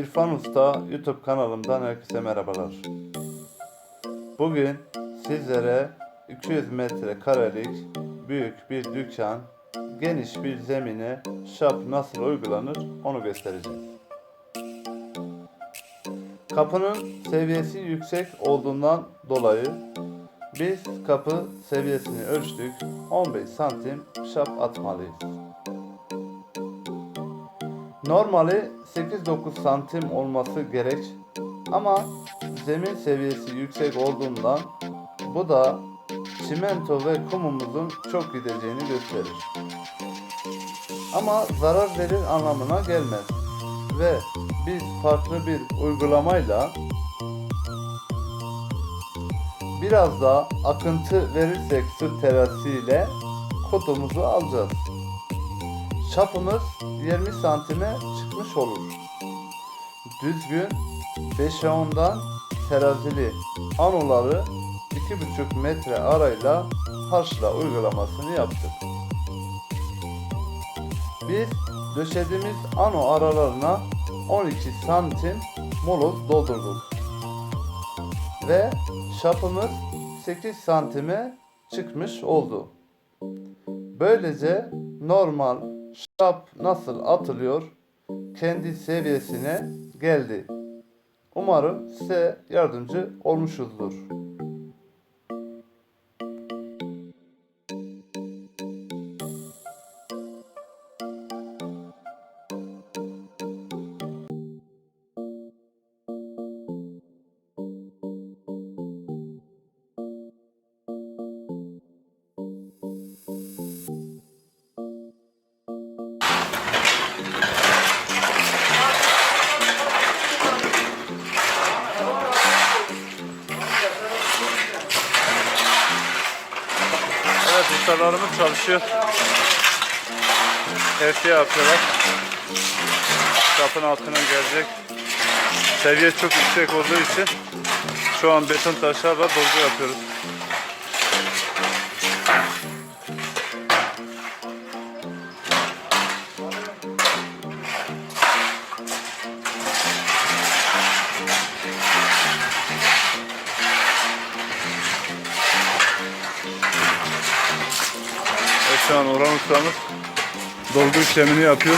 İrfan Usta YouTube kanalımdan herkese merhabalar. Bugün sizlere 200 metrekarelik büyük bir dükkan, geniş bir zemine şap nasıl uygulanır onu göstereceğim. Kapının seviyesi yüksek olduğundan dolayı biz kapı seviyesini ölçtük. 15 santim şap atmalıyız. Normali 8-9 santim olması gerek ama zemin seviyesi yüksek olduğundan bu da çimento ve kumumuzun çok gideceğini gösterir. Ama zarar verir anlamına gelmez ve biz farklı bir uygulamayla biraz daha akıntı verirsek su terasiyle kotumuzu alacağız. Çapımız 20 santime çıkmış olur. Düzgün 5'e 10'dan terazili anoları 2,5 metre arayla haşla uygulamasını yaptık. Biz döşediğimiz ano aralarına 12 santim moloz doldurduk. Ve şapımız 8 santime çıkmış oldu. Böylece normal şap nasıl atılıyor kendi seviyesine geldi. Umarım size yardımcı olmuşuzdur. Evet ustalarımız çalışıyor. Her şeyi yapıyorlar. Kapın altına gelecek. Seviye çok yüksek olduğu için şu an beton taşlarla dolgu yapıyoruz. Şu an Orhan ustamız dolgu işlemini yapıyor.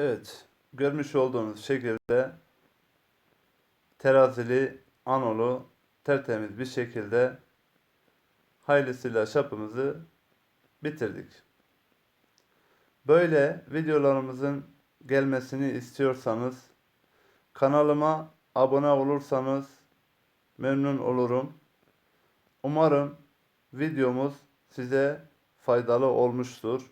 Evet, görmüş olduğunuz şekilde terazili, anolu, tertemiz bir şekilde hayırlısıyla şapımızı bitirdik. Böyle videolarımızın gelmesini istiyorsanız kanalıma abone olursanız memnun olurum. Umarım videomuz size faydalı olmuştur.